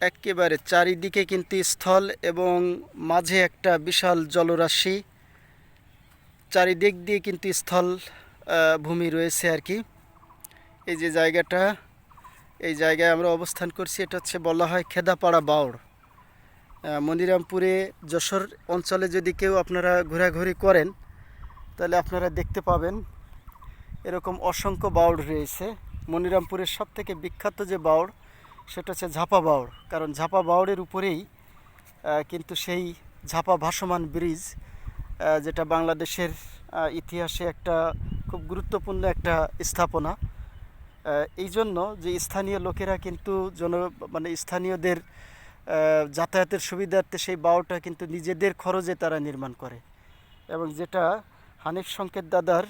একেবারে চারিদিকে কিন্তু স্থল এবং মাঝে একটা বিশাল জলরাশি। চারিদিক দিয়ে কিন্তু স্থল ভূমি রয়েছে আর কি। এই যে জায়গাটা, এই জায়গায় আমরা অবস্থান করছি, এটা হচ্ছে বলা হয় খেদাপাড়া বাউড়। মনিরামপুরে যশোর অঞ্চলে যদি কেউ আপনারা ঘোরাঘুরি করেন, তাহলে আপনারা দেখতে পাবেন এরকম অসংখ্য বাউড় রয়েছে। মনিরামপুরের সব থেকে বিখ্যাত যে বাউড় সেটা হচ্ছে ঝাপা বাউড় কারণ ঝাপা বাউড়ের উপরেই কিন্তু সেই ঝাপা ভাসমান ব্রিজ যেটা বাংলাদেশের ইতিহাসে একটা খুব গুরুত্বপূর্ণ একটা স্থাপনা। এই জন্য যে স্থানীয় লোকেরা কিন্তু জন মানে স্থানীয়দের যাতায়াতের সুবিধার্থে সেই বাউটা কিন্তু নিজেদের খরচে তারা নির্মাণ করে। এবং যেটা হানিফ সংকেত দাদার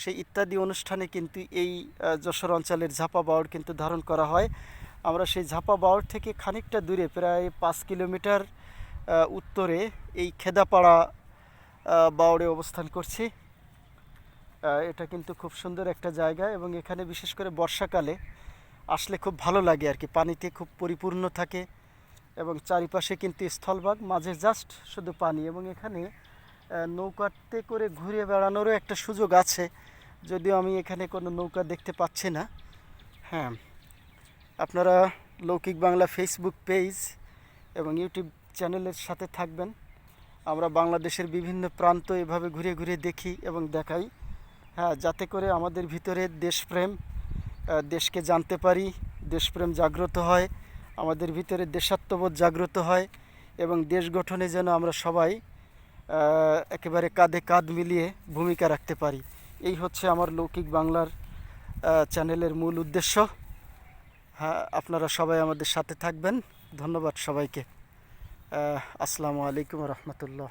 সেই ইত্যাদি অনুষ্ঠানে কিন্তু এই যশোর অঞ্চলের ঝাপা বাউড় কিন্তু ধারণ করা হয়। আমরা সেই ঝাপা বাউড় থেকে খানিকটা দূরে, প্রায় পাঁচ কিলোমিটার উত্তরে এই খেদাপাড়া বাউড়ে অবস্থান করছি। এটা কিন্তু খুব সুন্দর একটা জায়গা এবং এখানে বিশেষ করে বর্ষাকালে আসলে খুব ভালো লাগে আর কি। পানিতে খুব পরিপূর্ণ থাকে এবং চারিপাশে কিন্তু স্থলভাগ, মাঝে জাস্ট শুধু পানি এবং এখানে নৌকাতে করে ঘুরে বেড়ানোরও একটা সুযোগ আছে। যদিও আমি এখানে কোনো নৌকা দেখতে পাচ্ছি না। হ্যাঁ। আপনারা লৌকিক বাংলা ফেসবুক পেজ এবং ইউটিউব চ্যানেলের সাথে থাকবেন। আমরা বাংলাদেশের বিভিন্ন প্রান্ত এভাবে ঘুরে ঘুরে দেখি এবং দেখাই। হ্যাঁ যাতে করে আমাদের ভিতরে দেশপ্রেম দেশকে জানতে পারি, দেশপ্রেম জাগ্রত হয়, আমাদের ভিতরে দেশাত্মবোধ জাগ্রত হয় এবং দেশ গঠনে যেন আমরা সবাই একেবারে কাঁধে কাঁধ মিলিয়ে ভূমিকা রাখতে পারি। এই হচ্ছে আমার লৌকিক বাংলার চ্যানেলের মূল উদ্দেশ্য। হ্যাঁ আপনারা সবাই আমাদের সাথে থাকবেন। ধন্যবাদ সবাইকে। আসসালামু আলাইকুম রহমতুল্লাহ।